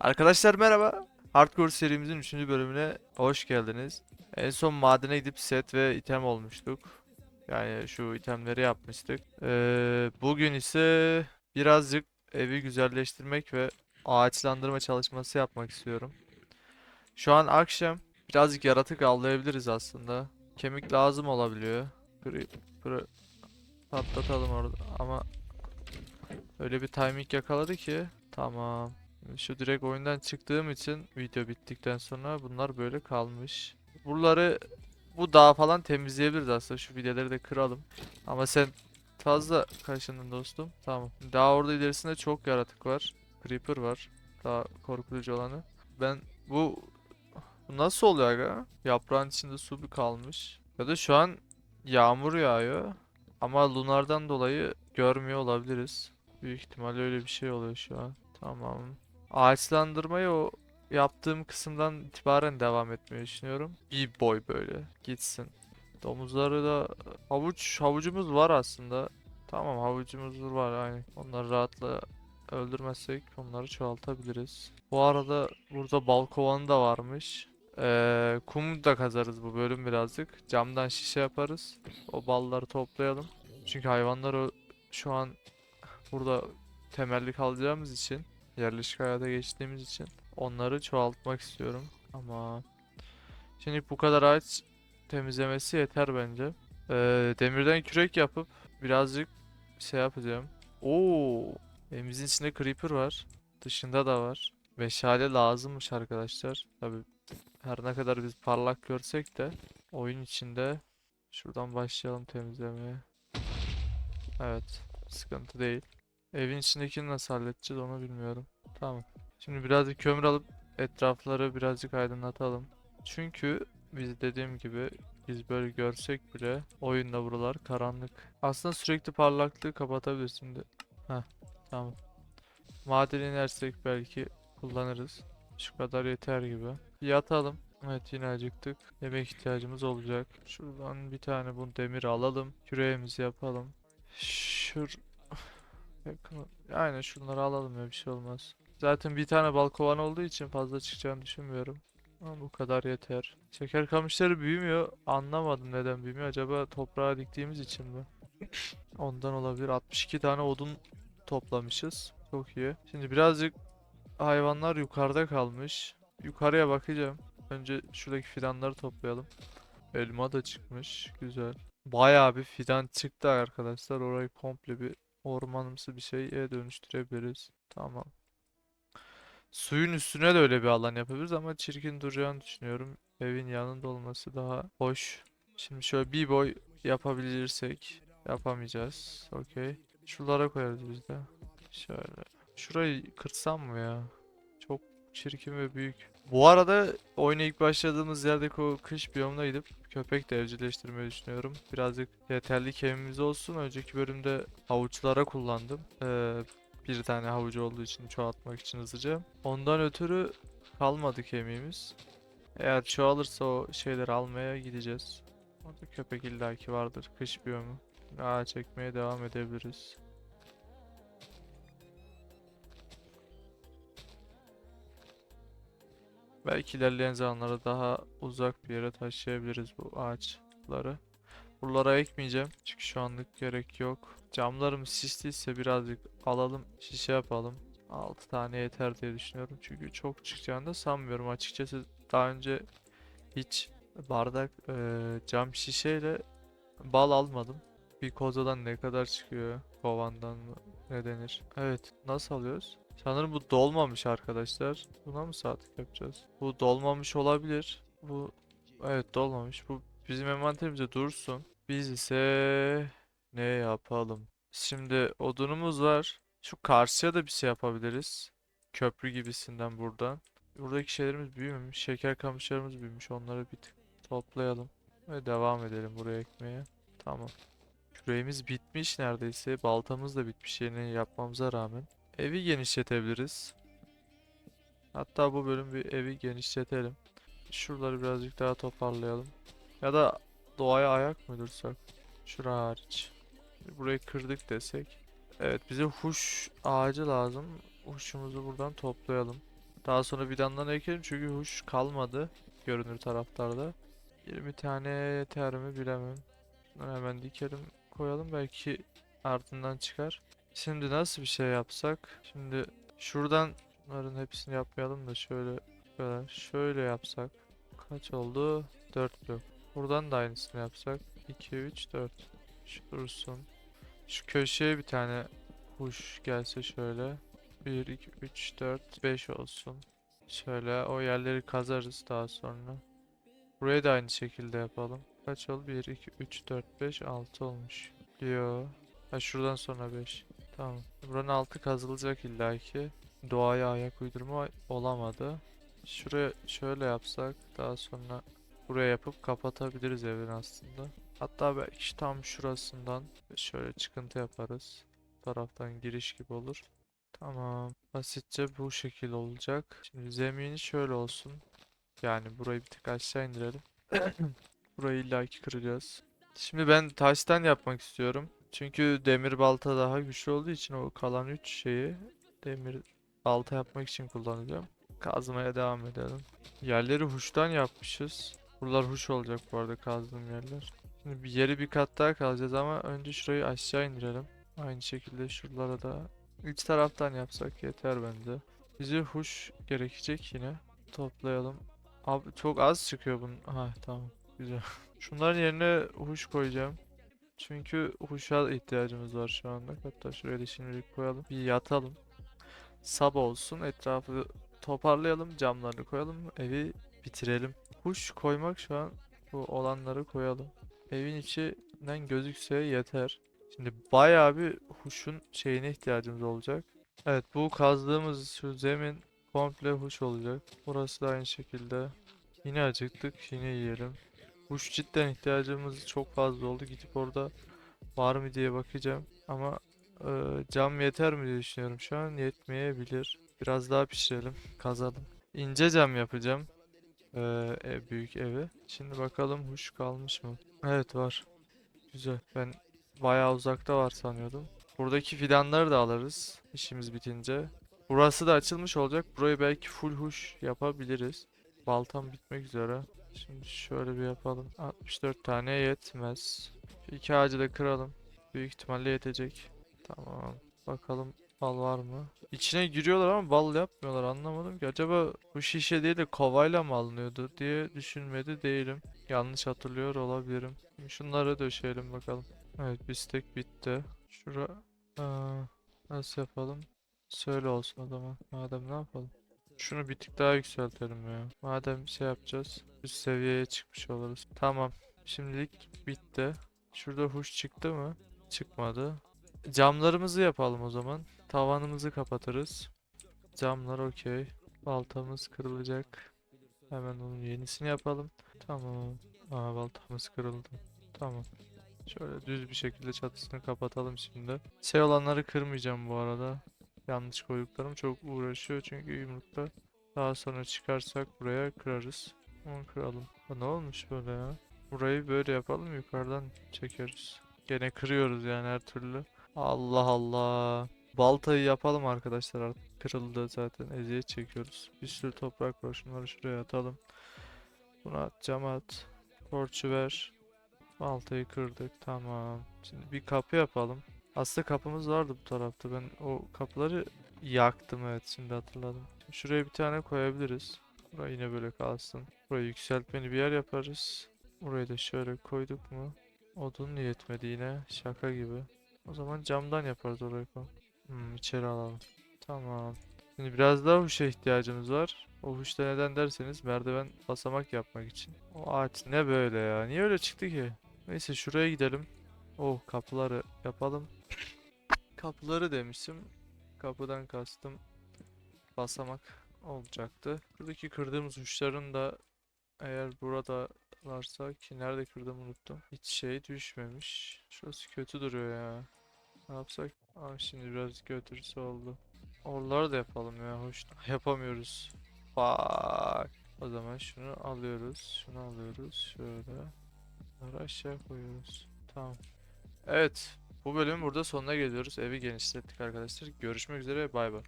Arkadaşlar merhaba. Hardcore serimizin 3. bölümüne hoş geldiniz. En son madene gidip set ve item olmuştuk. Yani şu itemleri yapmıştık. Ee, bugün ise birazcık evi güzelleştirmek ve ağaçlandırma çalışması yapmak istiyorum. Şu an akşam birazcık yaratık avlayabiliriz aslında. Kemik lazım olabiliyor. Creeper'ı patlatalım orada ama öyle bir timing yakaladı ki tamam. Şu direkt oyundan çıktığım için video bittikten sonra bunlar böyle kalmış. Buraları bu dağ falan temizleyebiliriz aslında. Şu videoları da kıralım. Ama sen fazla kaşındın dostum. Tamam. Daha orada ilerisinde çok yaratık var. Creeper var. Daha korkutucu olanı. Ben bu, bu nasıl oluyor aga? Yaprağın içinde su bir kalmış. Ya da şu an yağmur yağıyor. Ama lunardan dolayı görmüyor olabiliriz. Büyük ihtimalle öyle bir şey oluyor şu an. Tamam. Ağaçlandırmayı o yaptığım kısımdan itibaren devam etmeyi düşünüyorum. Bir boy böyle gitsin. Domuzları da havuç havucumuz var aslında. Tamam havucumuz var aynı. Onları rahatla öldürmezsek onları çoğaltabiliriz. Bu arada burada bal da varmış. Ee, kum da kazarız bu bölüm birazcık. Camdan şişe yaparız. O balları toplayalım. Çünkü hayvanları şu an burada temelli kalacağımız için yerleşik hayata geçtiğimiz için onları çoğaltmak istiyorum. Ama şimdi bu kadar ağaç temizlemesi yeter bence. Ee, demirden kürek yapıp birazcık şey yapacağım. Oo, evimizin içinde creeper var. Dışında da var. Meşale lazımmış arkadaşlar. Tabi her ne kadar biz parlak görsek de oyun içinde şuradan başlayalım temizlemeye. Evet, sıkıntı değil. Evin içindekini nasıl halledeceğiz onu bilmiyorum. Tamam. Şimdi birazcık kömür alıp etrafları birazcık aydınlatalım. Çünkü biz dediğim gibi biz böyle görsek bile oyunda buralar karanlık. Aslında sürekli parlaklığı kapatabilir şimdi. Heh, tamam. Maden inersek belki kullanırız. Şu kadar yeter gibi. Yatalım. Evet yine acıktık. Yemek ihtiyacımız olacak. Şuradan bir tane bu demir alalım. Küreğimizi yapalım. Şur Aynen şunları alalım ya bir şey olmaz. Zaten bir tane balkovan olduğu için fazla çıkacağını düşünmüyorum. Ama bu kadar yeter. Şeker kamışları büyümüyor. Anlamadım neden büyümüyor. Acaba toprağa diktiğimiz için mi? Ondan olabilir. 62 tane odun toplamışız. Çok iyi. Şimdi birazcık hayvanlar yukarıda kalmış. Yukarıya bakacağım. Önce şuradaki fidanları toplayalım. Elma da çıkmış. Güzel. Bayağı bir fidan çıktı arkadaşlar. Orayı komple bir ormanımsı bir şeye dönüştürebiliriz. Tamam. Suyun üstüne de öyle bir alan yapabiliriz ama çirkin duracağını düşünüyorum. Evin yanında olması daha hoş. Şimdi şöyle bir boy yapabilirsek yapamayacağız. Okey. Şuralara koyarız biz de. Şöyle. Şurayı kırsam mı ya? Çok çirkin ve büyük. Bu arada oyuna ilk başladığımız yerdeki o kış biyomuna gidip köpek de evcilleştirmeyi düşünüyorum. Birazcık yeterli kemimiz olsun. Önceki bölümde havuçlara kullandım. Ee, bir tane havucu olduğu için çoğaltmak için hızlıca. Ondan ötürü kalmadı kemiğimiz. Eğer çoğalırsa o şeyleri almaya gideceğiz. Orada köpek illaki vardır. Kış biyomu. Ağa çekmeye devam edebiliriz. Belki ilerleyen zamanlarda daha uzak bir yere taşıyabiliriz bu ağaçları. Buralara ekmeyeceğim çünkü şu anlık gerek yok. Camlarımız şiştiyse birazcık alalım şişe yapalım. 6 tane yeter diye düşünüyorum çünkü çok çıkacağını da sanmıyorum açıkçası. Daha önce hiç bardak eee, cam şişeyle bal almadım. Bir kozadan ne kadar çıkıyor? Kovandan mı? Ne denir? Evet. Nasıl alıyoruz? Sanırım bu dolmamış arkadaşlar. Buna mı saatlik yapacağız? Bu dolmamış olabilir. Bu evet dolmamış. Bu bizim envanterimizde dursun. Biz ise ne yapalım? Şimdi odunumuz var. Şu karşıya da bir şey yapabiliriz. Köprü gibisinden buradan. Buradaki şeylerimiz büyümemiş. Şeker kamışlarımız büyümüş. Onları bir toplayalım. Ve devam edelim buraya ekmeye. Tamam. Küreğimiz bitmiş neredeyse. Baltamız da bitmiş yeni yapmamıza rağmen. Evi genişletebiliriz. Hatta bu bölüm bir evi genişletelim. Şuraları birazcık daha toparlayalım. Ya da doğaya ayak mı dursak? Şura hariç. Burayı kırdık desek. Evet bize huş ağacı lazım. Huşumuzu buradan toplayalım. Daha sonra fidandan ekelim çünkü huş kalmadı görünür taraflarda. 20 tane yeter mi bilemem. Hemen dikelim koyalım belki ardından çıkar. Şimdi nasıl bir şey yapsak? Şimdi şuradan bunların hepsini yapmayalım da şöyle şöyle, şöyle yapsak. Kaç oldu? 4 blok. Buradan da aynısını yapsak. 2 3 4. Şu. Şu köşeye bir tane kuş gelse şöyle. 1 2 3 4 5 olsun. Şöyle o yerleri kazarız daha sonra. Buraya da aynı şekilde yapalım. Kaç oldu? 1 2 3 4 5 6 olmuş. Yo. Ha şuradan sonra 5. Tamam. Buranın altı kazılacak illaki. Doğaya ayak uydurma olamadı. Şuraya şöyle yapsak daha sonra buraya yapıp kapatabiliriz evin aslında. Hatta belki tam şurasından şöyle çıkıntı yaparız. Taraftan giriş gibi olur. Tamam. Basitçe bu şekil olacak. Şimdi zemini şöyle olsun. Yani burayı bir tık aşağı indirelim. Burayı illaki kıracağız. Şimdi ben taştan yapmak istiyorum. Çünkü demir balta daha güçlü olduğu için o kalan 3 şeyi demir balta yapmak için kullanacağım. Kazmaya devam edelim. Yerleri huştan yapmışız. Buralar huş olacak bu arada kazdığım yerler. Şimdi bir yeri bir kat daha kazacağız ama önce şurayı aşağı indirelim. Aynı şekilde şuralara da üç taraftan yapsak yeter bence. Bize huş gerekecek yine. Toplayalım. Abi çok az çıkıyor bunun. Ha tamam. Güzel. Şunların yerine huş koyacağım. Çünkü huşa ihtiyacımız var şu anda. Hatta şuraya da şimdilik koyalım. Bir yatalım. Sabah olsun. Etrafı toparlayalım. Camlarını koyalım. Evi bitirelim. Huş koymak şu an bu olanları koyalım. Evin içinden gözükse yeter. Şimdi bayağı bir huşun şeyine ihtiyacımız olacak. Evet bu kazdığımız şu zemin komple huş olacak. Burası da aynı şekilde. Yine acıktık. Yine yiyelim. Huş cidden ihtiyacımız çok fazla oldu. Gidip orada var mı diye bakacağım. Ama e, cam yeter mi diye düşünüyorum. Şu an yetmeyebilir. Biraz daha pişirelim. Kazalım. İnce cam yapacağım. E, ev- büyük evi. Şimdi bakalım huş kalmış mı? Evet var. Güzel. Ben bayağı uzakta var sanıyordum. Buradaki fidanları da alırız. işimiz bitince. Burası da açılmış olacak. Burayı belki full huş yapabiliriz. Baltam bitmek üzere. Şimdi şöyle bir yapalım. 64 tane yetmez. Şu iki ağacı da kıralım. Büyük ihtimalle yetecek. Tamam. Bakalım bal var mı? İçine giriyorlar ama bal yapmıyorlar anlamadım ki. Acaba bu şişe değil de kovayla mı alınıyordu diye düşünmedi değilim. Yanlış hatırlıyor olabilirim. Şunları döşeyelim bakalım. Evet bistek bitti. Şura... Aa, nasıl yapalım? Söyle olsun o zaman. Madem ne yapalım? Şunu bir tık daha yükseltelim ya. Madem şey yapacağız. Üst seviyeye çıkmış oluruz. Tamam. Şimdilik bitti. Şurada huş çıktı mı? Çıkmadı. Camlarımızı yapalım o zaman. Tavanımızı kapatırız. Camlar okey. Baltamız kırılacak. Hemen onun yenisini yapalım. Tamam. Aa baltamız kırıldı. Tamam. Şöyle düz bir şekilde çatısını kapatalım şimdi. Şey olanları kırmayacağım bu arada. Yanlış koyduklarım çok uğraşıyor çünkü yumrukta. Daha sonra çıkarsak buraya kırarız. Onu kıralım. Ha, ne olmuş böyle ya? Burayı böyle yapalım yukarıdan çekeriz. Gene kırıyoruz yani her türlü. Allah Allah. Baltayı yapalım arkadaşlar artık. Kırıldı zaten eziyet çekiyoruz. Bir sürü toprak var şunları şuraya atalım. Bunu at cama at. Torçu ver. Baltayı kırdık tamam. Şimdi bir kapı yapalım. Aslında kapımız vardı bu tarafta. Ben o kapıları yaktım evet şimdi hatırladım. Şuraya bir tane koyabiliriz. Burayı yine böyle kalsın. Burayı yükseltmeli bir yer yaparız. Burayı da şöyle koyduk mu? Odun yetmedi yine. Şaka gibi. O zaman camdan yaparız orayı. Hmm, içeri alalım. Tamam. Şimdi biraz daha huşa ihtiyacımız var. O huşta neden derseniz merdiven basamak yapmak için. O ağaç ne böyle ya? Niye öyle çıktı ki? Neyse şuraya gidelim. Oh kapıları yapalım. Kapıları demiştim. Kapıdan kastım basamak olacaktı. Buradaki kırdığımız uçların da eğer burada varsa ki nerede kırdım unuttum. Hiç şey düşmemiş. Şurası kötü duruyor ya. Ne yapsak? Aa şimdi biraz götürüsü oldu. Oraları da yapalım ya. Hoş yapamıyoruz. Bak. O zaman şunu alıyoruz. Şunu alıyoruz. Şöyle. Bunları aşağı koyuyoruz. Tamam. Evet. Bu bölümün burada sonuna geliyoruz. Evi genişlettik arkadaşlar. Görüşmek üzere. Bay bay.